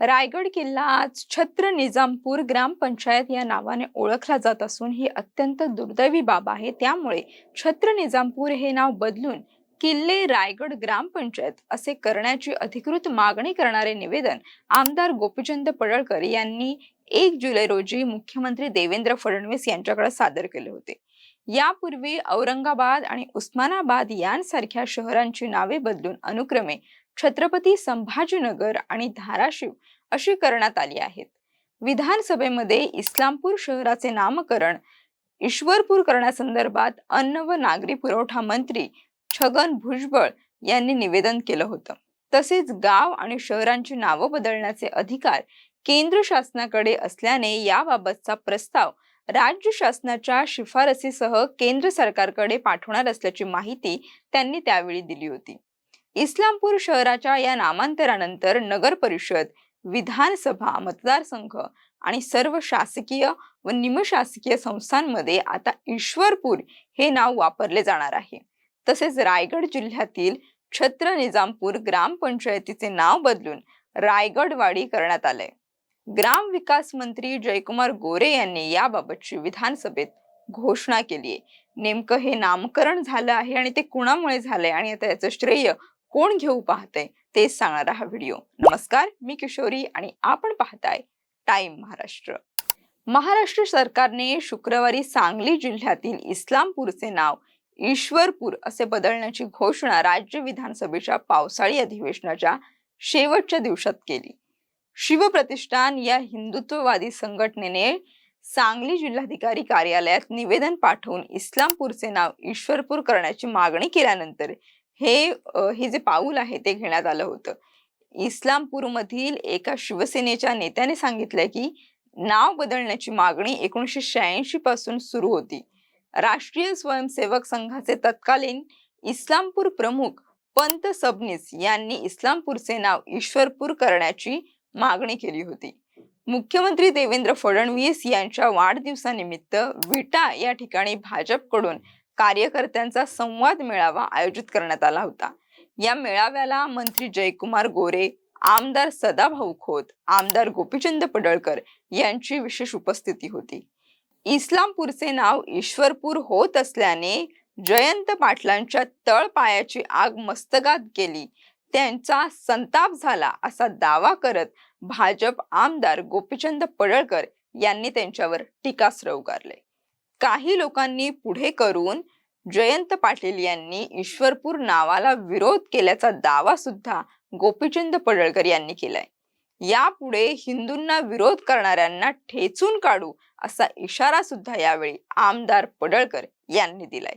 रायगड किल्ला आज छत्र निजामपूर ग्रामपंचायत या नावाने ओळखला जात असून ही अत्यंत दुर्दैवी बाब आहे. त्यामुळे छत्र निजामपूर हे नाव बदलून किल्ले रायगड ग्रामपंचायत असे करण्याची अधिकृत मागणी करणारे निवेदन आमदार गोपीचंद पडळकर यांनी एक जुलै रोजी मुख्यमंत्री देवेंद्र फडणवीस यांच्याकडे सादर केले होते. यापूर्वी औरंगाबाद आणि उस्मानाबाद यांसारख्या शहरांची नावे बदलून अनुक्रमे छत्रपती संभाजीनगर आणि धाराशिव अशी करण्यात आली आहेत. विधानसभेमध्ये इस्लामपूर शहराचे नामकरण ईश्वरपूर करण्यासंदर्भात अन्न व नागरी पुरवठा मंत्री छगन भुजबळ यांनी निवेदन केलं होतं. तसेच गाव आणि शहरांची नावं बदलण्याचे अधिकार केंद्र शासनाकडे असल्याने याबाबतचा प्रस्ताव राज्य शासनाच्या शिफारसीसह केंद्र सरकारकडे पाठवणार असल्याची माहिती त्यांनी त्यावेळी दिली होती. इस्लामपूर शहराच्या या नामांतरानंतर नगर परिषद विधानसभा मतदारसंघ आणि सर्व शासकीय व निमशासकीय संस्थांमध्ये आता ईश्वरपूर हे नाव वापरले जाणार आहे. तसेच रायगड जिल्ह्यातील छत्र निजामपूर ग्रामपंचायतीचे नाव बदलून रायगडवाडी करण्यात आलंय. ग्राम विकास मंत्री जयकुमार गोरे यांनी याबाबतची विधानसभेत घोषणा केली आहे नेमकं हे नामकरण झालं आहे आणि ते कुणामुळे झालंय आणि आता याचं श्रेय कोण घेऊ पाहतंय तेच सांगणारा हा व्हिडिओ. नमस्कार मी किशोरी आणि आपण पाहताय टाइम महाराष्ट्र. महाराष्ट्र सरकारने शुक्रवारी सांगली जिल्ह्यातील इस्लामपूरचे नाव ईश्वरपूर असे बदलण्याची घोषणा राज्य विधानसभेच्या पावसाळी अधिवेशनाच्या शेवटच्या दिवसात केली. शिवप्रतिष्ठान या हिंदुत्ववादी संघटनेने सांगली जिल्हाधिकारी कार्यालयात निवेदन पाठवून इस्लामपूरचे नाव ईश्वरपूर करण्याची मागणी केल्यानंतर हे हे जे पाऊल आहे ते घेण्यात आलं होतं. इस्लामपूरमधील एका शिवसेनेच्या नेत्याने सांगितलंय की नाव बदलण्याची मागणी एकोणीसशे शहाऐंशी पासून सुरू होती. राष्ट्रीय स्वयंसेवक संघाचे तत्कालीन इस्लामपूर प्रमुख पंत सबनीस यांनी इस्लामपूरचे नाव ईश्वरपूर करण्याची मागणी केली होती. मुख्यमंत्री देवेंद्र फडणवीस यांच्या वाढदिवसानिमित्त विटा या ठिकाणी भाजपकडून कार्यकर्त्यांचा संवाद मेळावा आयोजित करण्यात आला होता. या मेळाव्याला मंत्री जयकुमार गोरे आमदार सदाभाऊ खोत आमदार गोपीचंद पडळकर यांची विशेष उपस्थिती होती. इस्लामपूरचे नाव ईश्वरपूर होत असल्याने जयंत पाटलांच्या तळपायाची आग मस्तकात गेली. त्यांचा संताप झाला असा दावा करत भाजप आमदार गोपीचंद पडळकर यांनी त्यांच्यावर टीकास्त्र उगारले. काही लोकांनी पुढे करून जयंत पाटील यांनी ईश्वरपूर नावाला विरोध केल्याचा दावा सुद्धा गोपीचंद पडळकर यांनी केलाय. यापुढे हिंदूंना विरोध करणाऱ्यांना ठेचून काढू असा इशारा सुद्धा यावेळी आमदार पडळकर यांनी दिलाय.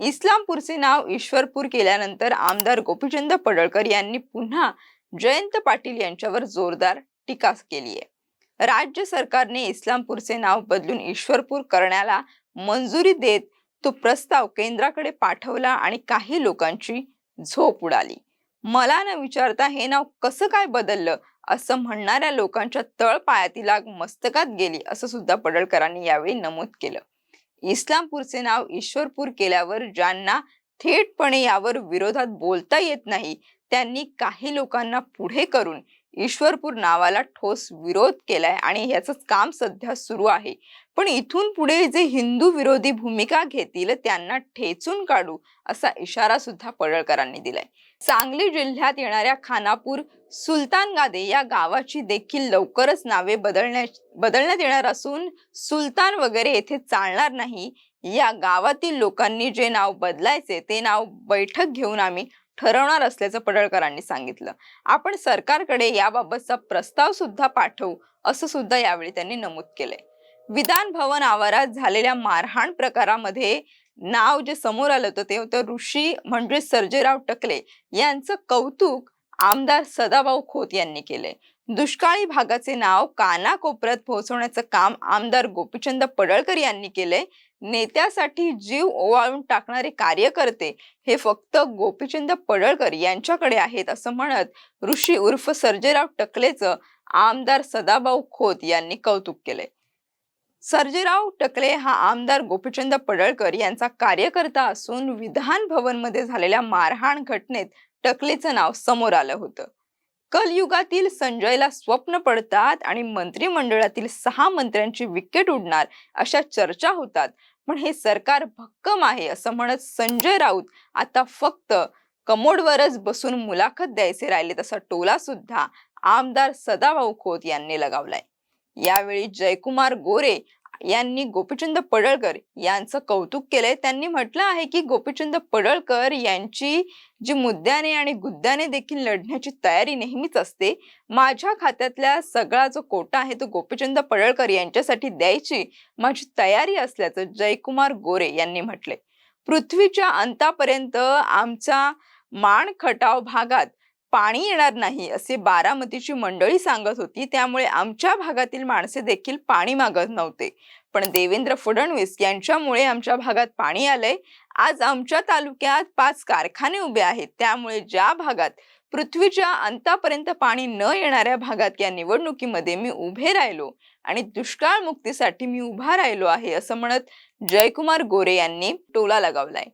इस्लामपूरचे नाव ईश्वरपूर केल्यानंतर आमदार गोपीचंद पडळकर यांनी पुन्हा जयंत पाटील यांच्यावर जोरदार टीका केली आहे राज्य सरकारने इस्लामपूरचे नाव बदलून ईश्वरपूर करण्याला मंजुरी देत तो प्रस्ताव केंद्राकडे पाठवला आणि काही लोकांची झोप उडाली. मला न विचारता हे नाव कसं काय बदललं? असं म्हणणाऱ्या लोकांच्या तळपायातील आग मस्तकात गेली असं सुद्धा पडळकरांनी यावेळी नमूद केलं. इस्लामपूरचे नाव ईश्वरपूर केल्यावर ज्यांना थेटपणे यावर विरोधात बोलता येत नाही त्यांनी काही लोकांना पुढे करून ईश्वरपूर नावाला ठोस विरोध केलाय आणि याच काम सध्या सुरू आहे. पण इथून पुढे जे हिंदू विरोधी भूमिका घेतील त्यांना ठेचून काढू असा इशारा सुद्धा पडळकरांनी दिलाय. सांगली जिल्ह्यात येणाऱ्या खानापूर सुलतान गादे या गावाची देखील लवकरच नावे बदलण्या बदलण्यात येणार असून सुलतान वगैरे येथे चालणार नाही. या गावातील लोकांनी जे नाव बदलायचे ते नाव बैठक घेऊन आम्ही ठरवणार असल्याचं पडळकरांनी सांगितलं. आपण सरकारकडे याबाबतचा प्रस्ताव सुद्धा पाठवू असं सुद्धा यावेळी त्यांनी नमूद केलंय. विधान भवन आवारात झालेल्या मारहाण प्रकारामध्ये नाव जे समोर आलं होतं ते होतं ऋषी म्हणजे सर्जेराव टकले यांचं कौतुक आमदार सदाभाऊ खोत यांनी केले दुष्काळी भागाचे नाव कानाकोपऱ्यात पोहोचवण्याचं काम आमदार गोपीचंद पडळकर यांनी केलंय. नेत्यासाठी जीव ओवाळून टाकणारे कार्यकर्ते हे फक्त गोपीचंद पडळकर यांच्याकडे आहेत असं म्हणत ऋषी उर्फ सर्जेराव टकलेचं आमदार सदाभाऊ खोत यांनी कौतुक केलंय. सर्जेराव टकले हा आमदार गोपीचंद पडळकर यांचा कार्यकर्ता असून विधान भवनमध्ये झालेल्या मारहाण घटनेत टकलेचं नाव समोर आलं होतं. कलयुगातील संजयला स्वप्न पडतात आणि मंत्रिमंडळातील सहा मंत्र्यांची विकेट उडणार अशा चर्चा होतात. पण हे सरकार भक्कम आहे असं म्हणत संजय राऊत आता फक्त कमोडवरच बसून मुलाखत द्यायचे राहिले तसा टोला सुद्धा आमदार सदाभाऊ खोत यांनी लगावलाय. यावेळी जयकुमार गोरे यांनी गोपीचंद पडळकर यांचं कौतुक केलंय. त्यांनी म्हटलं आहे की गोपीचंद पडळकर यांची जी मुद्द्याने आणि गुद्द्याने देखील लढण्याची तयारी नेहमीच असते माझ्या खात्यातल्या सगळा जो कोटा आहे तो गोपीचंद पडळकर यांच्यासाठी द्यायची माझी तयारी असल्याचं जयकुमार गोरे यांनी म्हटले पृथ्वीच्या अंतापर्यंत आमचा मान खटाव भागात पाणी येणार नाही असे बारामतीची मंडळी सांगत होती. त्यामुळे आमच्या भागातील माणसे देखील पाणी मागत नव्हते. पण देवेंद्र फडणवीस यांच्यामुळे आमच्या भागात पाणी आलंय. आज आमच्या तालुक्यात पाच कारखाने उभे आहेत. त्यामुळे ज्या भागात पृथ्वीच्या अंतापर्यंत पाणी न येणाऱ्या भागात या निवडणुकीमध्ये मी उभे राहिलो आणि दुष्काळ मुक्तीसाठी मी उभा राहिलो आहे असं म्हणत जयकुमार गोरे यांनी टोला लगावलाय.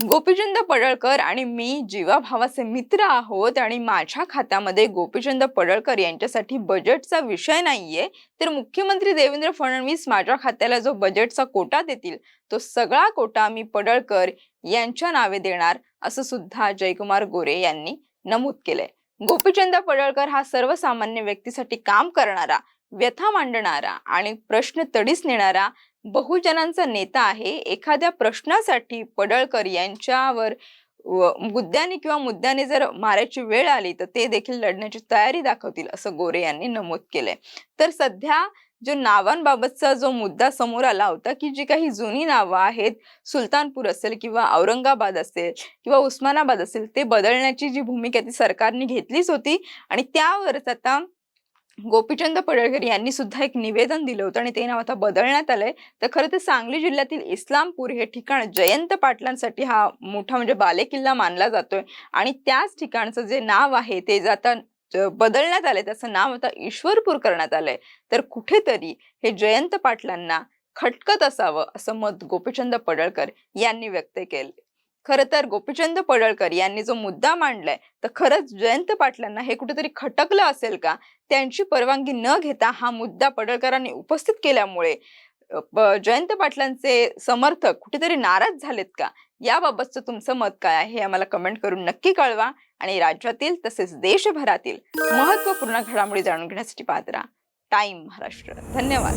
गोपीचंद पडळकर आणि मी जीवाभावाचे मित्र आहोत आणि माझ्या खात्यामध्ये गोपीचंद पडळकर यांच्यासाठी बजेटचा विषय नाहीये तर मुख्यमंत्री देवेंद्र फडणवीस माझ्या खात्याला जो बजेटचा कोटा देतील तो सगळा कोटा मी पडळकर यांच्या नावे देणार असं सुद्धा जयकुमार गोरे यांनी नमूद केलंय. गोपीचंद पडळकर हा सर्वसामान्य व्यक्तीसाठी काम करणारा व्यथा मांडणारा आणि प्रश्न तडीस नेणारा बहुजनांचा नेता आहे. एखाद्या प्रश्नासाठी पडळकर यांच्यावर मुद्द्याने किंवा मुद्द्याने जर मारायची वेळ आली तर ते देखील लढण्याची तयारी दाखवतील असं गोरे यांनी नमूद केलंय. तर सध्या जो नावांबाबतचा जो मुद्दा समोर आला होता की जी काही जुनी नावं आहेत सुलतानपूर असेल किंवा औरंगाबाद असेल किंवा उस्मानाबाद असेल ते बदलण्याची जी भूमिका ती सरकारने घेतलीच होती. आणि त्यावरच आता गोपीचंद पडळकर यांनी सुद्धा एक निवेदन दिलं होतं आणि ते नाव आता बदलण्यात आलंय. तर खरं तर सांगली जिल्ह्यातील इस्लामपूर हे ठिकाण जयंत पाटलांसाठी हा मोठा म्हणजे बालेकिल्ला मानला जातोय. आणि त्याच ठिकाणचं जे नाव आहे ते जाता आता बदलण्यात आलंय त्याचं नाव आता ईश्वरपूर करण्यात आलंय. तर कुठेतरी हे जयंत पाटलांना खटकत असावं असं मत गोपीचंद पडळकर यांनी व्यक्त केलं खरं तर गोपीचंद पडळकर यांनी जो मुद्दा मांडलाय तर खरंच जयंत पाटलांना हे कुठेतरी खटकलं असेल का? त्यांची परवानगी न घेता हा मुद्दा पडळकरांनी उपस्थित केल्यामुळे जयंत पाटलांचे समर्थक कुठेतरी नाराज झालेत का? याबाबतचं तुमचं मत काय आहे हे आम्हाला कमेंट करून नक्की कळवा आणि राज्यातील तसेच देशभरातील महत्त्वपूर्ण घडामोडी जाणून घेण्यासाठी पाहत राहा. टाइम महाराष्ट्र. धन्यवाद.